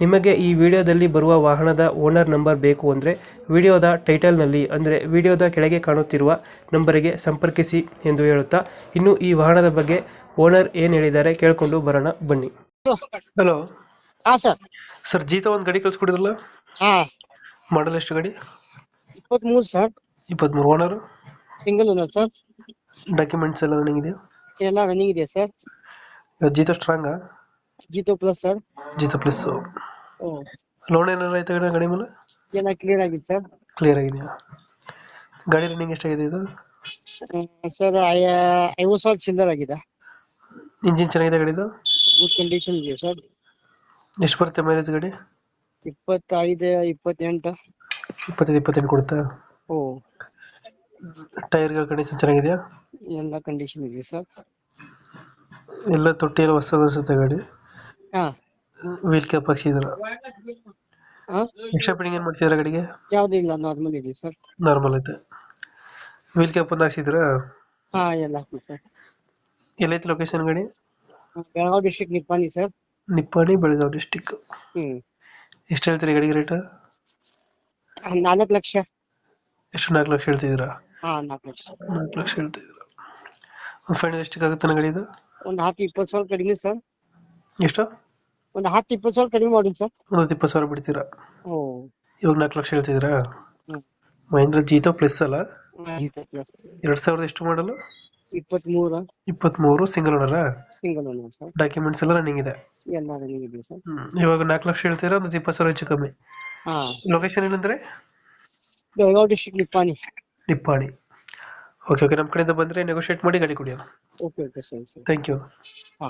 ನಿಮಗೆ ಈ ವಿಡಿಯೋದಲ್ಲಿ ಬರುವ ವಾಹನದ ಓನರ್ ನಂಬರ್ ಬೇಕು ಅಂದರೆ ವಿಡಿಯೋದ ಟೈಟಲ್ನಲ್ಲಿ ಅಂದರೆ ವಿಡಿಯೋದ ಕೆಳಗೆ ಕಾಣುತ್ತಿರುವ ನಂಬರಿಗೆ ಸಂಪರ್ಕಿಸಿ ಎಂದು ಹೇಳುತ್ತಾ ಇನ್ನು ಈ ವಾಹನದ ಬಗ್ಗೆ ಓನರ್ ಏನು ಹೇಳಿದ್ದಾರೆ ಕೇಳಿಕೊಂಡು ಬರೋಣ ಬನ್ನಿ. ಹಲೋ. ಹಾ ಸರ್. ಸರ್ ಜೀತ ಒಂದು ಗಾಡಿ ಕಳ್ಸಿಕೊಡಿದ್ರಲ್ಲ? ಹಾ. ಮಾಡಲ್ ಎಷ್ಟು ಗಾಡಿ? ಇಪ್ಪತ್ಮೂರು ಸರ್. ಇಪ್ಪತ್ತ್ಮೂರು owner? Single owner sir. Documents ಎಲ್ಲ ರನ್ನಿಂಗ್ ಇದೆಯಾ? ಎಲ್ಲ ರನ್ನಿಂಗ್ ಇದೆ sir. Jeeto Jeeto ಸ್ಟ್ರಾಂಗಾ Jeeto plus sir. Jeeto plus loan ಏನಾರ ಆಯ್ತಾ ಗಾಡಿ ಗಾಡಿ ಮೇಲೆ? ಏನ ಕ್ಲಿಯರ್ ಆಗಿದೆ ಸರ್. ಕ್ಲಿಯರ್ ಆಗಿದೆಯಾ? ಗಾಡಿ ರನ್ನಿಂಗ್ ಎಷ್ಟಾಗಿದೆ ಇದು? ಸರ್ ಐವತ್ತು ಸಾವಿರ ಚಿಲ್ಲರ್ ಆಗಿದೆ. ಇಂಜಿನ್ ಚೆನ್ನಾಗಿದೆ ಗಾಡಿದು? ಗುಡ್ ಕಂಡೀಷನ್ ಇದೆ ಸರ್. ಎಷ್ಟು ಬರುತ್ತೆ ಮೈಲೇಜ್ ಗಾಡಿ? ಇಪ್ಪತ್ತೈದು ಇಪ್ಪತ್ತೆಂಟು. ಇಪ್ಪತ್ತೈದು ಇಪ್ಪತ್ತೆಂಟು ಕೊಡುತ್ತಾ? ಓ ಟೈರ್ಗಳ ಕಂಡೀಷನ್ ಚೆನ್ನಾಗಿದೆಯಾ? ಎಲ್ಲ ಕಂಡೀಷನ್ ಇದೆ ಸರ್. ಎಲ್ಲ ತೊಟ್ಟಿ ಎಲ್ಲ ಹೊಸ ಅನಿಸುತ್ತೆ ಗಾಡಿ? ಹಾ. ವೀಲ್ ಕ್ಯಾಪ್ ಹಾಕ್ಸಿದ್ರ. ಹಾ ಎಕ್ಸ್ಟ್ರಾ ಫಿಟ್ಟಿಂಗ್ ಏನು ಮಾಡ್ತಿದ್ರ ಗಾಡಿಗೆ? ಯಾವುದೂ ಇಲ್ಲ ನಾರ್ಮಲ್ ಇದೆ ಸರ್ ನಾರ್ಮಲ್ ಐತೆ. ವೀಲ್ ಕ್ಯಾಪ್ ಒಂದು ಹಾಕ್ಸಿದ್ರ? ಹಾ ಎಲ್ಲ ಹಾಕ್ತೀವಿ ಸರ್ ಎಲ್ಲೈತೆ ಲೊಕೇಶನ್ ಗಾಡಿ? Belagavi district Nippani sir Nippani Belagavi district ಹ್ಮ್. ಎಷ್ಟು ಹೇಳ್ತೀರಿ ಗಡಿಗೆ ರೇಟ್ ನಾಲ್ಕು ಲಕ್ಷ. ಎಷ್ಟು ನಾಲ್ಕು ಲಕ್ಷ ಹೇಳ್ತಿದ್ದೀರಾ? ಹಾ ನಾಲ್ಕು ಲಕ್ಷ. ನಾಲ್ಕು ಲಕ್ಷ ಹೇಳ್ತಿದ್ದೀರಾ. ಒಂದು ಫೈನಲ್ ಎಷ್ಟಕ್ಕೆ ಆಗುತ್ತೆ ಗಾಡಿ ಇದು? ಒಂದು ಹತ್ತು ಇಪ್ಪತ್ತು ಸಾವಿರ ಕಡಿಮೆ ಸರ್ ಎಷ್ಟು? ಒಂದು ಹತ್ತು ಇಪ್ಪತ್ತು ಸಾವಿರ ಕಡಿಮೆ ಮಾಡಿ ಸರ್. ಒಂದು ಇಪ್ಪತ್ತು ಸಾವಿರ ಬಿಡ್ತೀರಾ? ಓ ಇವಾಗ ನಾಲ್ಕು ಲಕ್ಷ ಹೇಳ್ತಿದ್ದೀರಾ? ಮಹೇಂದ್ರ ಜೀತೋ ಪ್ಲಸ್ ಅಲ್ಲ? ಎರಡ್ ಸಾವಿರದ ಎಷ್ಟು ಮಾಡಲು ಇಪ್ಪತ್ಮೂರು. ಇಪ್ಪತ್ತ್ಮೂರು ಸಿಂಗಲ್ ಓನರಾ ಸಿಂಗಲ್ ಓನರ್ ಸರ್. ಡಾಕ್ಯುಮೆಂಟ್ಸ್ ಎಲ್ಲ ರನ್ನಿಂಗ್ ಇದೆ? ಎಲ್ಲ ರನ್ನಿಂಗ್ ಇದೆ ಸರ್. ಹ್ಮ್. ಇವಾಗ ನಾಲ್ಕು ಲಕ್ಷ ಹೇಳ್ತೀರಾ ಒಂದು ಇಪ್ಪತ್ತು ಸಾವಿರ ಹೆಚ್ಚು ಕಮ್ಮಿ? ಹಾ. ಲೊಕೇಶನ್ ಏನಂದ್ರೆ? Belagavi district Nippani Nippani okay okay ನಮ್ಮ ಕಡೆಯಿಂದ ಬಂದರೆ ನೆಗೋಷಿಯೇಟ್ ಮಾಡಿ ಗಾಡಿ ಕೊಡಿ ಓಕೆ ಓಕೆ ಸರಿ ಸರಿ. ಥ್ಯಾಂಕ್ ಯು ಹಾ.